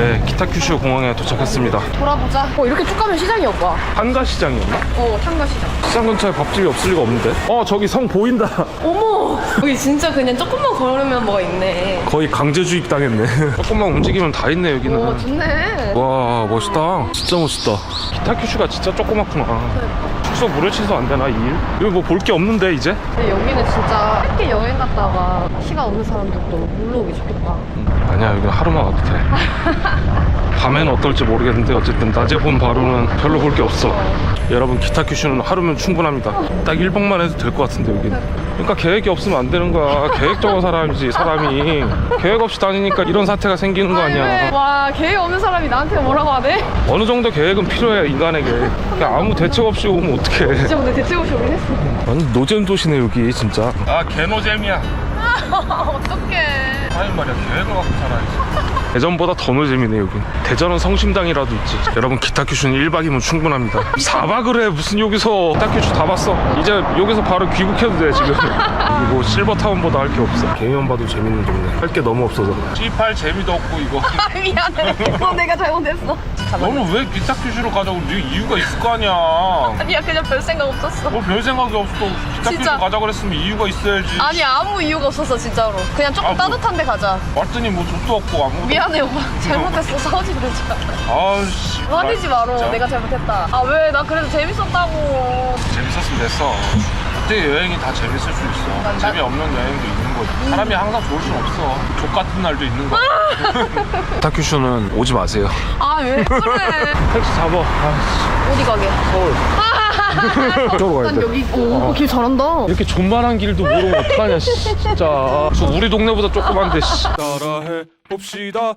네, 기타큐슈 공항에 도착했습니다. 돌아보자. 어, 이렇게 쭉 가면 시장이 오빠. 한가 시장이었나? 어, 탕가시장. 시장 근처에 밥집이 없을 리가 없는데? 어, 저기 성 보인다. 어머! 여기 진짜 그냥 조금만 걸으면 뭐가 있네. 거의 강제주입 당했네. 조금만 움직이면 다 있네, 여기는. 오, 좋네. 와, 멋있다. 진짜 멋있다. 기타큐슈가 진짜 조그맣구나. 숙소 무료 취소 안 되나, 이 일? 여기 뭐 볼 게 없는데, 이제? 근데 여기는 진짜 짧게 여행 갔다가 시간 없는 사람들도 놀러 오기 좋겠다. 음, 아니야, 여기 하루만 와도 돼. 밤에는 어떨지 모르겠는데 어쨌든 낮에 본 바로는 별로 볼 게 없어. 여러분 기타 큐슈는 하루면 충분합니다. 딱 1박만 해도 될 것 같은데 여기는. 그러니까 계획이 없으면 안 되는 거야. 계획적인 사람이지 사람이. 계획 없이 다니니까 이런 사태가 생기는 거 아니야. 와, 계획 없는 사람이 나한테 뭐라고 하네? 어느 정도 계획은 필요해 인간에게. 그냥 아무 대책 없이 오면 어 떡해. 진짜 근데 대체 없이 오긴 했어. 완전 노잼 도시네 여기 진짜. 아 개노잼이야. 어떡해. 아니 말이야 계획을 갖고 살아야지. 대전보다 더 노잼이네 여긴 대전은 성심당이라도 있지 여러분 기타 큐슈는 1박이면 충분합니다 4박을 해 무슨 여기서 기타 큐슈 다 봤어 이제 여기서 바로 귀국해도 돼 지금 그리고 실버타운보다 할 게 없어 개미만 봐도 재밌는 동네 할 게 너무 없어서 C8 재미도 없고 이거 아, 미안해. 너 내가 잘못했어. 너는 왜 기타 큐슈를 가자고 네 이유가 있을 거 아니야 아니야, 그냥 별 생각 없었어. 뭐 별 생각이 없어 기타 진짜. 큐슈 가자 그랬으면 이유가 있어야지 아니, 아무 이유가 없었어, 진짜로. 그냥 조금 아, 뭐. 따뜻한 데 가자. 왔더니 뭐 돈도 없고 아무것도 미안해, 오빠. 잘못했어. 싸우지 말자. 아씨 화내지 마라. 내가 잘못했다. 아, 왜? 나 그래도 재밌었다고. 재밌었으면 됐어. 그때 여행이 다 재밌을 수 있어. 난- 재미없는 여행도 있는 거지. 사람이 항상 좋을 순 없어. 족 같은 날도 있는 거야. 타큐쇼는 오지 마세요. 아, 왜 그래? 택시 잡아. 아, 어디 가게? 서울. 저로 가야 난 돼. 여기, 오, 길 잘한다. 이렇게 존만한 길도 모르면 어떡하냐, 씨, 진짜. 저 우리 동네보다 조그만데, 씨. 따라해 봅시다.